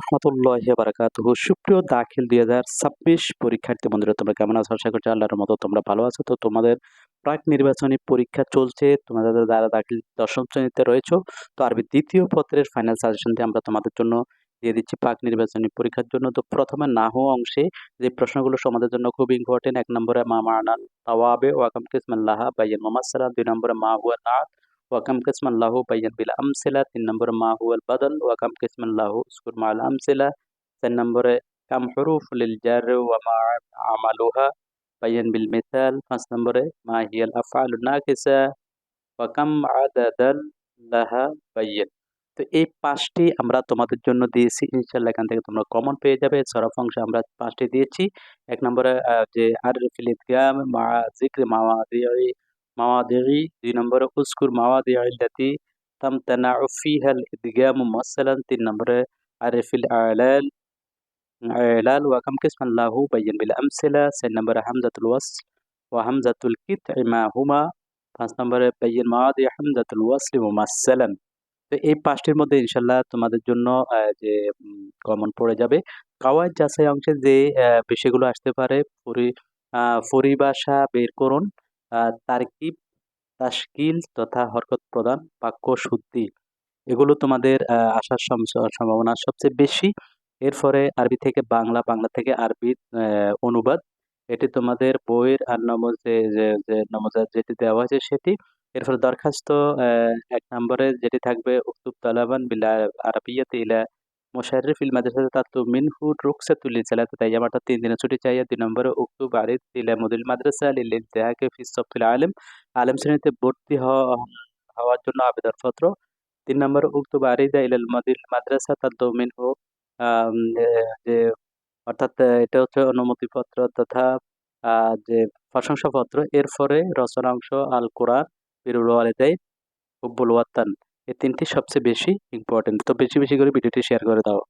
রহমতুল্লাহ বারাকাতুহ। সুপ্রিয় দাখিল দুই হাজার ছাব্বিশ পরীক্ষার্থী বন্ধুরা, তোমরা কেমন আছো? আশা করছি আল্লাহর মতো তোমরা ভালো আছো। তো তোমাদের প্রাক নির্বাচনী পরীক্ষা চলছে। তোমাদের দাখিল দশম শ্রেণীতে তো আরবি দ্বিতীয় পত্রের ফাইনাল আমরা তোমাদের জন্য দিয়ে দিচ্ছি প্রাক নির্বাচনী পরীক্ষার জন্য। তো প্রথমে নাহু অংশে যে প্রশ্নগুলো সমাজের জন্য খুব ইম্পর্টেন্ট এক নম্বরে মা মানান তাওয়াবে ওয়াকাম কিসমাল্লাহা বাইয়ান মোহাম্মদ দুই নম্বরে মা হুয়া নাথ ওয়াকাম কিসমান লাহু বাইয়ান বিল আমসিলা তিন নম্বরে মা হুয়াল বাদল ওয়াকাম কিসমান লাহু স্কুর মা আল আমসিলা চার নম্বরে কাম হরুফ লিল জার ওয়া মা আমালুহা বাইয়ান বিল মিসাল পাঁচ নম্বরে মা হিয়াল আফআল নাকিসা ওয়াকাম আদাদাল লাহা বাইয়ান তো এই পাঁচটি আমরা তোমাদের জন্য দিয়েছি ইনশাল্লাহ এখান থেকে তোমরা কমন পেয়ে যাবে। সরফ অংশে আমরা পাঁচটি দিয়েছি। এক নম্বরে যে আর ফিলিদ গাম মা জিক্র মাওয়া মাওয়াদিহি দুই নম্বরে উস্কুর মাওয়াদিহি আল্লাতি তামতানাউ ফিহা الادغام মুমাসসালান তিন নম্বরে আরিফিল আলাল আলাল ওয়া কাম কিসমান লাহু বাইয়ান বিল আমসিলা চার নম্বরে হামজাতুল ওয়াসল ওয়া হামজাতুল কিত'i মা হুমা পাঁচ নম্বরে বাইয়ান মাওয়াদি হামজাতুল ওয়াসল মুমাসসালান তো এই পাঁচটির মধ্যে ইনশাল্লাহ তোমাদের জন্য যে কমন পড়ে যাবে কাওয়াজ যাচাই অংশে যে বিষয়গুলো আসতে পারে পরি পরিভাষা বের করুন তারকিব, তাশকিল তথা হরকত প্রদান, বাক্য শুদ্ধি। এগুলো তোমাদের আসার সম্ভাবনা সবচেয়ে বেশি। এরপরে আরবি থেকে বাংলা বাংলা থেকে আরবি অনুবাদ। এটি তোমাদের বইয়ের আর নমজে যে নমজাত যেটি দেওয়া হয়েছে সেটি। এরপরে দরখাস্ত এক নম্বরে যেটি থাকবে, উক্তুব তালাবান বিলা আরবিয়াতে ইলা মোশাররিফ ইল মাদ্রাসা তাতু মিনহু রুকসাতুল সালাত তাই অর্থাৎ তিন দিনের ছুটি চাইয়া দুই নম্বর উক্তুব আরিদ ইলা মুদিল মাদ্রাসা লিল ইনতিহাকে ফি সফিল আলেম আলেম শ্রেণীতে ভর্তি হওয়ার জন্য আবেদনপত্র তিন নম্বর উক্তুব আরিদা ইলাল মুদিল মাদ্রাসা তাতু মিনহু যে অর্থাৎ এটা হচ্ছে অনুমতিপত্র তথা যে প্রশংসাপত্র এরপরে রচনাংশ আল কোরআন বিরুল ওয়ালিদাই হুব্বুল ওয়াত্তান এই তিনটি সবচেয়ে বেশি ইম্পর্টেন্ট তো বেশি বেশি করে ভিডিওটি শেয়ার করে দাও।